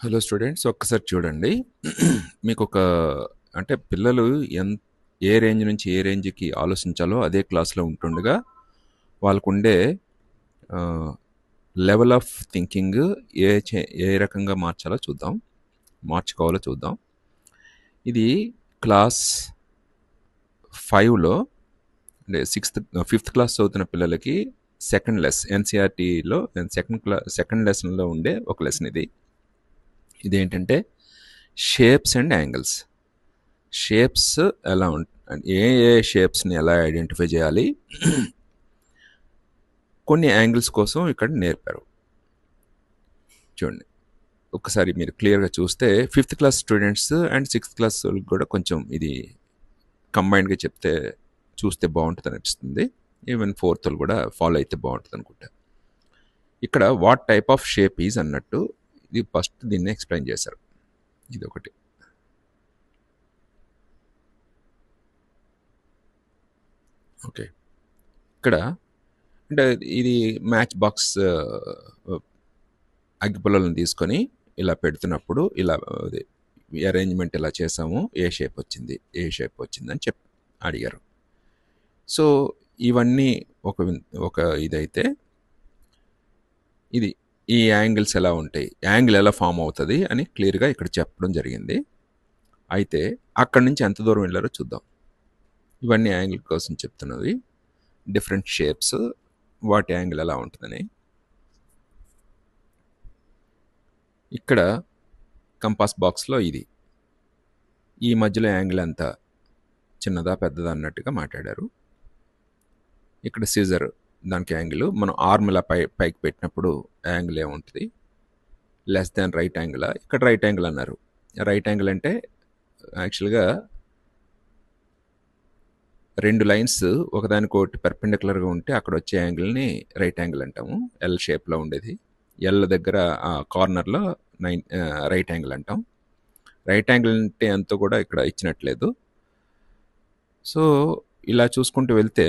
Hello students ఒక్కసారి చూడండి. మీకు ఒక అంటే పిల్లలు ఎన్ ఏ రేంజ్ నుంచి ఏ రేంజ్కి ఆలోచించాలో అదే క్లాస్లో ఉంటుండగా వాళ్ళకు ఉండే లెవెల్ ఆఫ్ థింకింగ్ ఏ ఏ రకంగా మార్చాలో చూద్దాం. మార్చుకోవాలో చూద్దాం. ఇది క్లాస్ ఫైవ్లో అంటే సిక్స్త్ ఫిఫ్త్ క్లాస్ చదువుతున్న పిల్లలకి సెకండ్ లెస్ ఎన్సీఆర్టీలో సెకండ్ క్లా సెకండ్ లెసన్లో ఉండే ఒక లెసన్ ఇది. ఇదేంటంటే షేప్స్ అండ్ యాంగిల్స్. షేప్స్ ఎలా ఉంట ఏ ఏ షేప్స్ని ఎలా ఐడెంటిఫై చేయాలి? కొన్ని యాంగిల్స్ కోసం ఇక్కడ నేర్పారు. చూడండి. ఒకసారి మీరు క్లియర్గా చూస్తే fifth class students and sixth class కూడా కొంచెం ఇది కంబైన్డ్గా చెప్తే చూస్తే బాగుంటుంది అనిపిస్తుంది. ఈవెన్ ఫోర్త్ కూడా ఫాలో అయితే బాగుంటుంది అనుకుంటా. ఇక్కడ what type of shape is అన్నట్టు ఇది ఫస్ట్ దీన్ని ఎక్స్ప్లెయిన్ చేశారు. ఇది ఒకటి ఓకే. ఇక్కడ అంటే ఇది మ్యాచ్ బాక్స్ అగ్గిపుల్లలను తీసుకొని ఇలా పెడుతున్నప్పుడు ఇలా అరేంజ్మెంట్ ఇలా చేసాము ఏ షేప్ వచ్చింది ఏ షేప్ వచ్చిందని చెప్ అడిగారు. సో ఇవన్నీ ఒక ఒక ఇదైతే ఇది ఈ యాంగిల్స్ ఎలా ఉంటాయి? యాంగిల్ ఎలా ఫామ్ అవుతుంది అని క్లియర్గా ఇక్కడ చెప్పడం జరిగింది. అయితే అక్కడి నుంచి ఎంత దూరం వెళ్ళారో చూద్దాం. ఇవన్నీ యాంగిల్ కోసం చెప్తున్నది. Different shapes. వాటి యాంగిల్ ఎలా ఉంటుందని. ఇక్కడ కంపాస్ బాక్స్లో ఇది. ఈ మధ్యలో యాంగిల్ ఎంత చిన్నదా పెద్దదా అన్నట్టుగా మాట్లాడారు. ఇక్కడ సీజర్ దానికి యాంగిల్. మనం ఆర్మ్ ఇలా పై పైకి పెట్టినప్పుడు యాంగిల్ ఏముంటుంది? లెస్ దాన్ రైట్ యాంగిల్ ఇక్కడ రైట్ యాంగిల్ అన్నారు. రైట్ యాంగిల్ అంటే యాక్చువల్గా రెండు లైన్స్ ఒకదానికొకటి పెర్పెండికులర్గా ఉంటే అక్కడ వచ్చే యాంగిల్ని రైట్ యాంగిల్ అంటాము. ఎల్ షేప్లో ఉండేది. ఎల్ దగ్గర ఆ కార్నర్లో నైన్ రైట్ యాంగిల్ అంటాం. రైట్ యాంగిల్ అంటే ఎంతో కూడా ఇక్కడ ఇచ్చినట్లేదు. సో ఇలా చూసుకుంటూ వెళ్తే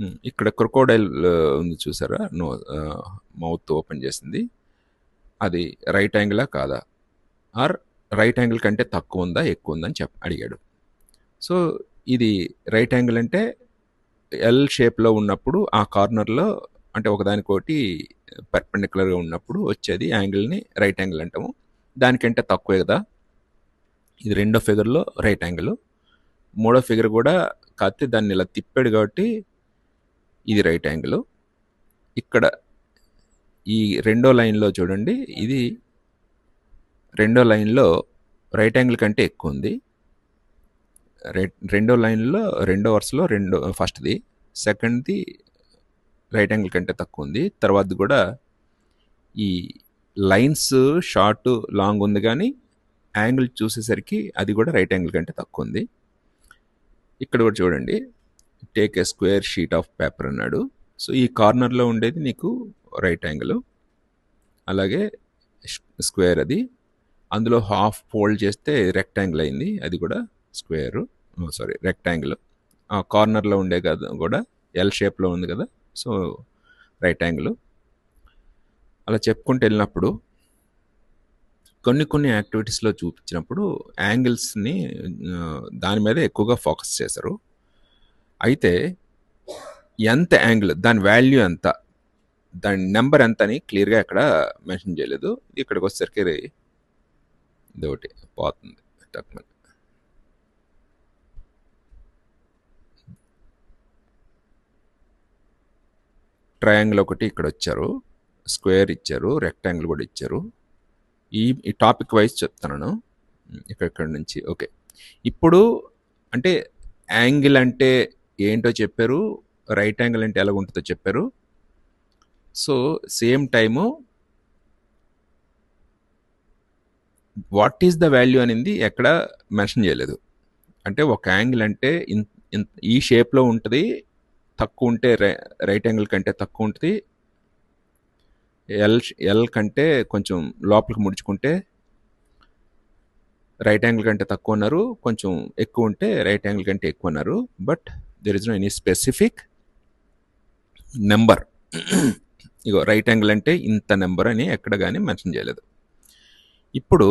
ఇక్కడ క్రొకోడైల్ ఉంది చూసారా? నో మౌత్ ఓపెన్ చేసింది. అది రైట్ యాంగిలా కాదా? ఆర్ రైట్ యాంగిల్ కంటే తక్కువ ఉందా ఎక్కువ ఉందా అని చెప్ అడిగాడు. సో ఇది రైట్ యాంగిల్ అంటే ఎల్ షేప్లో ఉన్నప్పుడు ఆ కార్నర్లో అంటే ఒకదానికోటి పర్పెండిక్యులర్గా ఉన్నప్పుడు వచ్చేది యాంగిల్ని రైట్ యాంగిల్ అంటాము. దానికంటే తక్కువే కదా? ఇది రెండో ఫిగర్లో రైట్ యాంగిల్. మూడో ఫిగర్ కూడా కాకపోతే దాన్ని ఇలా తిప్పాడు కాబట్టి ఇది రైట్ యాంగిల్. ఇక్కడ ఈ రెండో లైన్లో చూడండి ఇది రెండో లైన్లో రైట్ యాంగిల్ కంటే ఎక్కువ ఉంది. రెండో లైన్లో రెండో వరుసలో రెండో ఫస్ట్ది. సెకండ్ది రైట్ యాంగిల్ కంటే తక్కువ ఉంది. తర్వాత కూడా ఈ లైన్స్ షార్ట్ లాంగ్ ఉంది కానీ యాంగిల్ చూసేసరికి అది కూడా రైట్ యాంగిల్ కంటే తక్కువ ఉంది. ఇక్కడ కూడా చూడండి take a square sheet of paper అన్నాడు. సో ఈ కార్నర్లో ఉండేది నీకు రైట్ యాంగిల్ అలాగే స్క్వేర్ అది. అందులో హాఫ్ ఫోల్డ్ చేస్తే రెక్టాంగిల్ అయింది. అది కూడా స్క్వేర్ సారీ రెక్టాంగిల్ ఆ కార్నర్లో ఉండే కదా కూడా ఎల్ షేప్లో ఉంది కదా. సో రైట్ యాంగిల్ అలా చెప్పుకుంటూ వెళ్ళినప్పుడు కొన్ని కొన్ని యాక్టివిటీస్లో చూపించినప్పుడు యాంగిల్స్ని దాని మీద ఎక్కువగా ఫోకస్ చేశారు. అయితే ఎంత యాంగిల్ దాని వాల్యూ ఎంత దాని నెంబర్ ఎంత అని క్లియర్గా ఇక్కడ మెన్షన్ చేయలేదు. ఇక్కడికి వచ్చేసరికి ఇది ఒకటి పోతుంది. తక్కువ ట్రయాంగిల్ ఒకటి ఇక్కడ వచ్చారు. స్క్వేర్ ఇచ్చారు. రెక్టాంగిల్ కూడా ఇచ్చారు. ఈ ఈ టాపిక్ వైజ్ చెప్తున్నాను. ఇక్కడ నుంచి ఓకే. ఇప్పుడు అంటే యాంగిల్ అంటే ఏంటో చెప్పారు రైట్ యాంగిల్ అంటే ఎలా ఉంటుందో చెప్పారు. So same time what is the value అనేది ఎక్కడ మెన్షన్ చేయలేదు. అంటే ఒక యాంగిల్ అంటే ఇన్ ఈ షేప్లో ఉంటుంది తక్కువ ఉంటే రైట్ యాంగిల్ కంటే తక్కువ ఉంటుంది ఎల్ ఎల్ కంటే కొంచెం లోపలికి ముడుచుకుంటే రైట్ యాంగిల్ కంటే తక్కువ ఉన్నారు కొంచెం ఎక్కువ ఉంటే రైట్ యాంగిల్ కంటే ఎక్కువ ఉన్నారు but there is no any specific number ego right angle అంటే ఇంత నెంబర్ అని ఎక్కడ కానీ మెన్షన్ చేయలేదు. ఇప్పుడు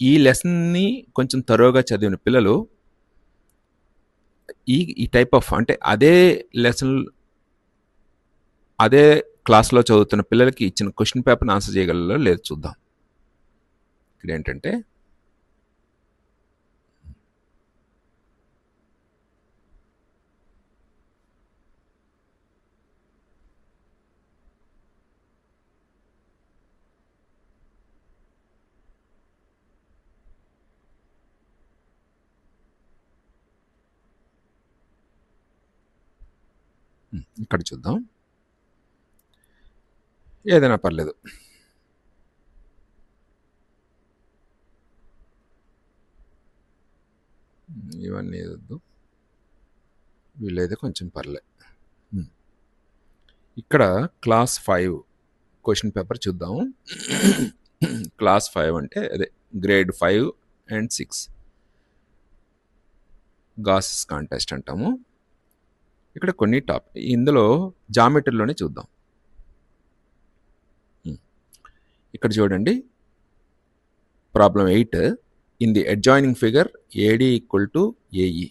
ఈ లెసన్ని కొంచెం తరోగా చదివిన పిల్లలు ఈ ఈ టైప్ ఆఫ్ అంటే అదే లెసన్ అదే క్లాస్లో చదువుతున్న పిల్లలకి ఇచ్చిన క్వశ్చన్ పేపర్ని ఆన్సర్ చేయగలరో లేదు చూద్దాం. ఇక్కడ ఏంటంటే ఇక్కడ చూద్దాం. ఏదైనా పర్లేదు. ఇవన్నీ వద్దు వీళ్ళైతే కొంచెం పర్లే. ఇక్కడ క్లాస్ ఫైవ్ క్వశ్చన్ పేపర్ చూద్దాం. క్లాస్ ఫైవ్ అంటే అదే grade five and six. Gauss's contest అంటాము. ఇక్కడ కొన్ని టాప్ ఇందులో జామెట్రీలోనే చూద్దాం. ఇక్కడ చూడండి. Problem eight. In the adjoining figure AD equal to AE.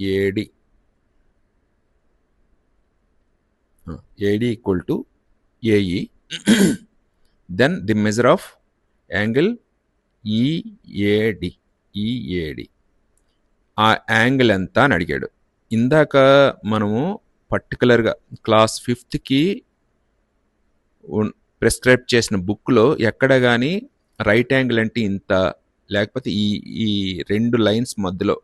AD. AD equal to AE. Then the measure of angle EAD EAD ఆ యాంగిల్ ఎంత అని అడిగాడు. ఇందాక మనము పర్టికులర్గా క్లాస్ ఫిఫ్త్కి ప్రిస్క్రైబ్ చేసిన బుక్లో ఎక్కడ కానీ రైట్ యాంగిల్ అంటే ఇంత లేకపోతే ఈ ఈ రెండు లైన్స్ మధ్యలో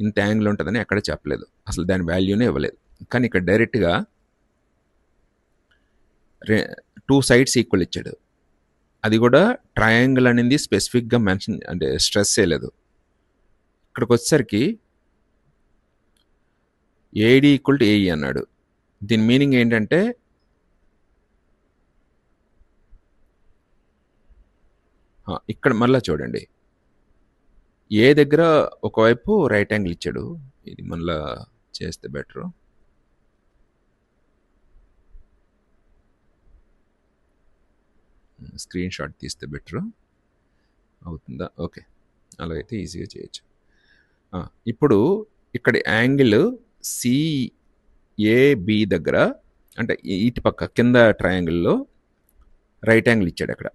ఇంత యాంగిల్ ఉంటుందని ఎక్కడ చెప్పలేదు. అసలు దాని వాల్యూనే ఇవ్వలేదు. కానీ ఇక్కడ డైరెక్ట్గా రే టూ సైడ్స్ ఈక్వల్ ఇచ్చాడు. అది కూడా ట్రయాంగిల్ అనేది స్పెసిఫిక్గా మెన్షన్ అంటే స్ట్రెస్ చేయలేదు ఇక్కడికి వచ్చేసరికి ఏడి ఈక్వల్ టు ఏఈ అన్నాడు. దీని మీనింగ్ ఏంటంటే ఇక్కడ మళ్ళీ చూడండి. ఏ దగ్గర ఒకవైపు రైట్ యాంగిల్ ఇచ్చాడు. ఇది మళ్ళా చేస్తే బెటరు స్క్రీన్ షాట్ తీస్తే బెటరు అవుతుందా? ఓకే. అలాగైతే ఈజీగా చేయొచ్చు. ఇప్పుడు ఇక్కడ యాంగిల్ సిఏబి దగ్గర అంటే ఇటు పక్క కింద ట్రయాంగిల్లో రైట్ యాంగిల్ ఇచ్చాడు అక్కడ.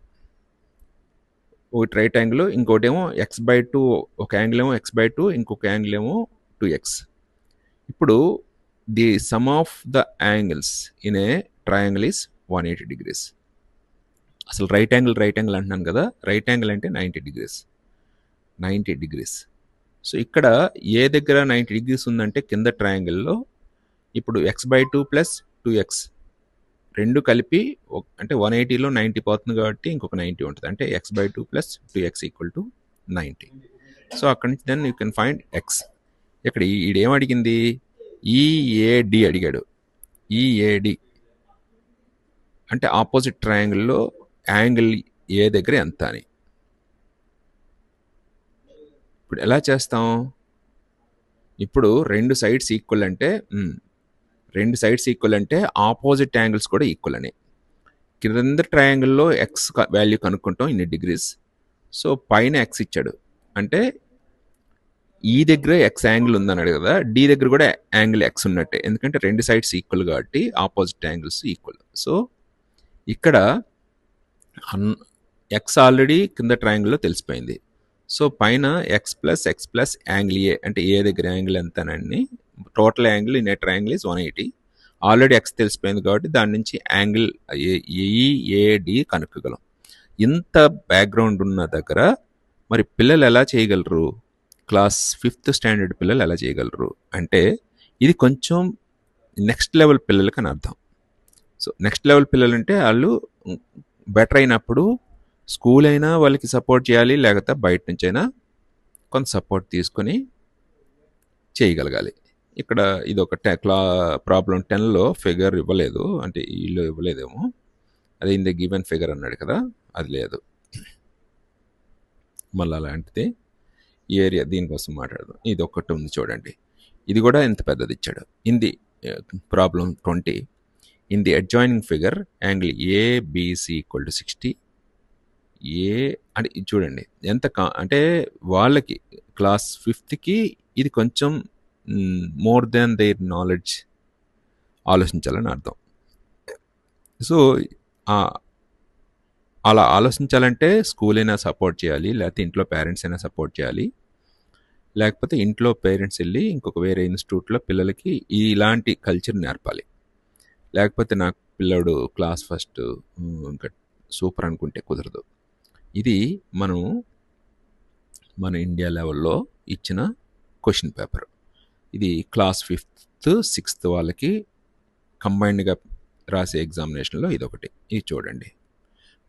ఒకటి రైట్ యాంగిల్ ఇంకోటి ఏమో ఎక్స్ బై టూ ఒక యాంగిల్ ఏమో ఎక్స్ బై టూ ఇంకొక యాంగిల్ ఏమో టూ ఎక్స్ ఇప్పుడు the sum of the angles in a triangle is one eighty degrees అసలు రైట్ యాంగిల్ రైట్ యాంగిల్ అంటున్నాను కదా రైట్ యాంగిల్ అంటే ninety degrees ninety degrees so ఇక్కడ ఏ దగ్గర నైంటీ డిగ్రీస్ ఉందంటే కింద ట్రయాంగిల్లో ఇప్పుడు x by two plus two x రెండు కలిపి అంటే వన్ ఎయిటీలో నైంటీ పోతుంది కాబట్టి ఇంకొక నైంటీ ఉంటుంది. అంటే x by two plus two x equal to ninety so అక్కడి నుంచి then you can find x ఇక్కడ ఈడేం అడిగింది? ఈఏడి అడిగాడు. ఈఏడి అంటే ఆపోజిట్ ట్రయాంగిల్లో యాంగిల్ ఏ దగ్గర ఎంత అని. ఇప్పుడు ఎలా చేస్తాం? ఇప్పుడు రెండు సైడ్స్ ఈక్వల్ అంటే రెండు సైడ్స్ ఈక్వల్ అంటే ఆపోజిట్ యాంగిల్స్ కూడా ఈక్వల్ అని. కింద ట్రయాంగిల్లో ఎక్స్ వాల్యూ కనుక్కుంటాం ఇన్ని డిగ్రీస్ సో పైన ఎక్స్ ఇచ్చాడు. అంటే ఈ దగ్గర ఎక్స్ యాంగిల్ ఉందన్నాడు కదా డి దగ్గర కూడా యాంగిల్ ఎక్స్ ఉన్నట్టే. ఎందుకంటే రెండు సైడ్స్ ఈక్వల్ కాబట్టి ఆపోజిట్ యాంగిల్స్ ఈక్వల్ సో ఇక్కడ ఎక్స్ ఆల్రెడీ కింద ట్రయాంగిల్లో తెలిసిపోయింది. సో పైన x plus x plus angle A అంటే ఏ దగ్గర angle ఎంతనండి? Total angle in angle is one eighty already x తెలిసిపోయింది కాబట్టి దాని నుంచి యాంగిల్ ఏఈఏడి కనుక్కగలం. ఇంత బ్యాక్గ్రౌండ్ ఉన్న దగ్గర మరి పిల్లలు ఎలా చేయగలరు? క్లాస్ ఫిఫ్త్ స్టాండర్డ్ పిల్లలు ఎలా చేయగలరు? అంటే ఇది కొంచెం నెక్స్ట్ లెవెల్ పిల్లలకి అని అర్థం. సో నెక్స్ట్ లెవెల్ పిల్లలు అంటే వాళ్ళు బెటర్ అయినప్పుడు స్కూల్ అయినా వాళ్ళకి సపోర్ట్ చేయాలి లేకపోతే బయట నుంచి అయినా కొంత సపోర్ట్ తీసుకొని చేయగలగాలి. ఇక్కడ ఇది ఒక టె క్లా ప్రాబ్లం టెన్లో ఫిగర్ ఇవ్వలేదు. అంటే వీళ్ళు ఇవ్వలేదేమో. అదే ఇన్ గివెన్ ఫిగర్ అన్నాడు కదా అది లేదు. మళ్ళీ అలాంటిది ఈ ఏరియా దీనికోసం మాట్లాడదాం. ఇది ఒక్కటి ఉంది చూడండి. ఇది కూడా ఎంత పెద్దది ఇచ్చాడు. In the problem twenty. In the adjoining figure angle ABC equal to sixty A అంటే ఇది చూడండి ఎంత కా అంటే వాళ్ళకి క్లాస్ ఫిఫ్త్కి ఇది కొంచెం మోర్ దెన్ దేర్ నాలెడ్జ్ ఆలోచించాలని అర్థం. సో అలా ఆలోచించాలంటే స్కూల్ అయినా సపోర్ట్ చేయాలి లేకపోతే ఇంట్లో పేరెంట్స్ అయినా సపోర్ట్ చేయాలి లేకపోతే ఇంట్లో పేరెంట్స్ వెళ్ళి ఇంకొక వేరే ఇన్స్టిట్యూట్లో పిల్లలకి ఇలాంటి కల్చర్ నేర్పాలి. లేకపోతే నాకు పిల్లడు క్లాస్ ఫస్ట్ ఇంకా సూపర్ అనుకుంటే కుదరదు. ఇది మనం మన ఇండియా లెవెల్లో ఇచ్చిన క్వశ్చన్ పేపర్ ఇది క్లాస్ ఫిఫ్త్ సిక్స్త్ వాళ్ళకి కంబైన్డ్గా రాసే ఎగ్జామినేషన్లో ఇది ఒకటి ఇది చూడండి.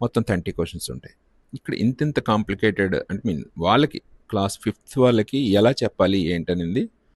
మొత్తం థర్టీ క్వశ్చన్స్ ఉంటాయి. ఇక్కడ ఇంత ఇంత కాంప్లికేటెడ్ అంటే మీన్ వాళ్ళకి క్లాస్ ఫిఫ్త్ వాళ్ళకి ఎలా చెప్పాలి ఏంటనేది